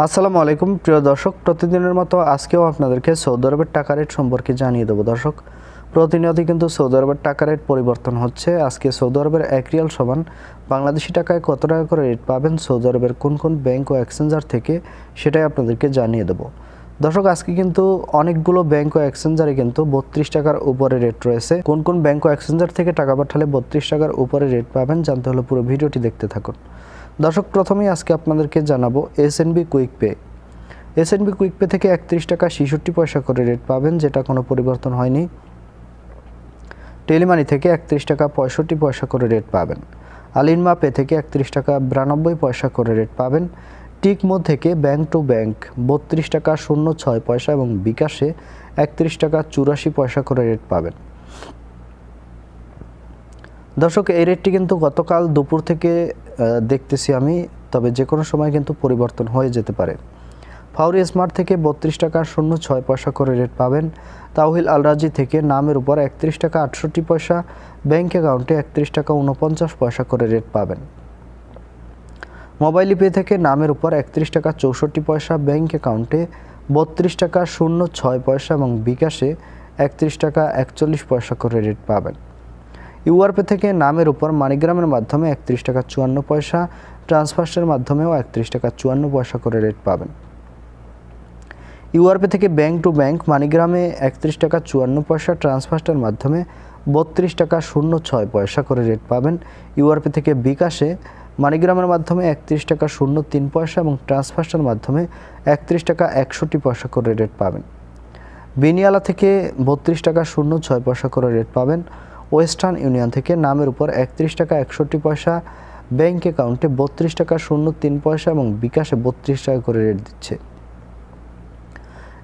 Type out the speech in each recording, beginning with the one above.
আসসালামু আলাইকুম, প্রিয় দর্শক। প্রতিদিনের মতো আজকেও আপনাদেরকে সৌদি আরবের টাকা রেট সম্পর্কে জানিয়ে দেবো। দর্শক, প্রতিনিয়তই কিন্তু সৌদি আরবের টাকা রেট পরিবর্তন হচ্ছে। আজকে সৌদি আরবের এক রিয়াল সমান বাংলাদেশি টাকায় কত টাকা করে রেট পাবেন? সৌদি আরবের কোন কোন ব্যাংক ও এক্সচেঞ্জার থেকে সেটাই আপনাদেরকে জানিয়ে দেবো। দর্শক, আজকে কিন্তু অনেকগুলো ব্যাংক ও এক্সচেঞ্জারে কিন্তু বত্রিশ টাকার উপরে রেট রয়েছে। কোন কোন ব্যাংক ও এক্সচেঞ্জার থেকে টাকা পাঠালে বত্রিশ টাকার উপরে রেট পাবেন? জানতে হলে পুরো ভিডিওটি দেখতে থাকুন। দর্শক, প্রথমেই আজকে আপনাদেরকে জানাব S N B quick pay S N B quick pay থেকে একত্রিশ টাকা ছেষট্টি পয়সা করে রেট পাবেন, যেটা কোনো পরিবর্তন হয়নি। টেলিমানি থেকে একত্রিশ টাকা পঁয়ষট্টি পয়সা করে রেট পাবেন। আলিনমা পে থেকে একত্রিশ টাকা বিরানব্বই পয়সা করে রেট পাবেন। টিকমো থেকে ব্যাংক টু ব্যাংক বত্রিশ টাকা শূন্য ছয় পয়সা এবং বিকাশে একত্রিশ টাকা চুরাশি পয়সা করে রেট পাবেন। দর্শক, এই রেটটি কিন্তু গতকাল দুপুর থেকে দেখতেছি আমি, তবে যে কোনো সময় কিন্তু পরিবর্তন হয়ে যেতে পারে। ফাউরি স্মার্ট থেকে বত্রিশ টাকা শূন্য ছয় পয়সা করে রেট পাবেন। তাওহিল আলরাজি থেকে নামের উপর একত্রিশ টাকা আটষট্টি পয়সা, ব্যাংক অ্যাকাউন্টে একত্রিশ টাকা উনপঞ্চাশ পয়সা করে রেট পাবেন। মোবাইল পে থেকে নামের উপর একত্রিশ টাকা চৌষট্টি পয়সা, ব্যাংক অ্যাকাউন্টে বত্রিশ টাকা শূন্য ছয় পয়সা এবং বিকাশে একত্রিশ টাকা একচল্লিশ পয়সা করে রেট পাবেন। ইউআরপে থেকে নামের উপর মানিগ্রামের মাধ্যমে একত্রিশ টাকা চুয়ান্ন পয়সা ট্রান্সফার্সের মাধ্যমেও একত্রিশ টাকা চুয়ান্ন পয়সা করে রেট পাবেন। ইউআরপে থেকে ব্যাংক টু ব্যাংক মানিগ্রামে একত্রিশ টাকা চুয়ান্ন পয়সা ট্রান্সফার্সের মাধ্যমে বত্রিশ টাকা শূন্য ছয় পয়সা করে রেট পাবেন। ইউআরপে থেকে বিকাশে মানিগ্রামের মাধ্যমে একত্রিশ টাকা শূন্য তিন পয়সা এবং ট্রান্সফার্সের মাধ্যমে একত্রিশ টাকা একষট্টি পয়সা করে রেট পাবেন। বিনিয়ালা থেকে বত্রিশ টাকা শূন্য ছয় পয়সা করে রেট পাবেন। ওয়েস্টার্ন ইউনিয়ন থেকে নামের উপর একত্রিশ টাকা একষট্টি পয়সা, ব্যাংক অ্যাকাউন্টে বত্রিশ টাকা শূন্য তিন পয়সা এবং বিকাশে বত্রিশ টাকা করে রেট দিচ্ছে।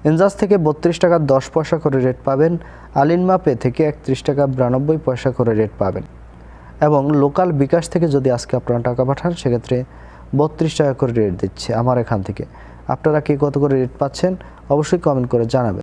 এনজাস থেকে বত্রিশ টাকা দশ পয়সা করে রেট পাবেন আলিনমা পে থেকে একত্রিশ টাকা বিরানব্বই পয়সা করে রেট পাবেন। এবং লোকাল বিকাশ থেকে যদি আজকে আপনারা টাকা পাঠান, সেক্ষেত্রে বত্রিশ টাকা করে রেট দিচ্ছে আমার এখান থেকে। আপনারা কি কত করে রেট পাচ্ছেন, অবশ্যই কমেন্ট করে জানাবেন।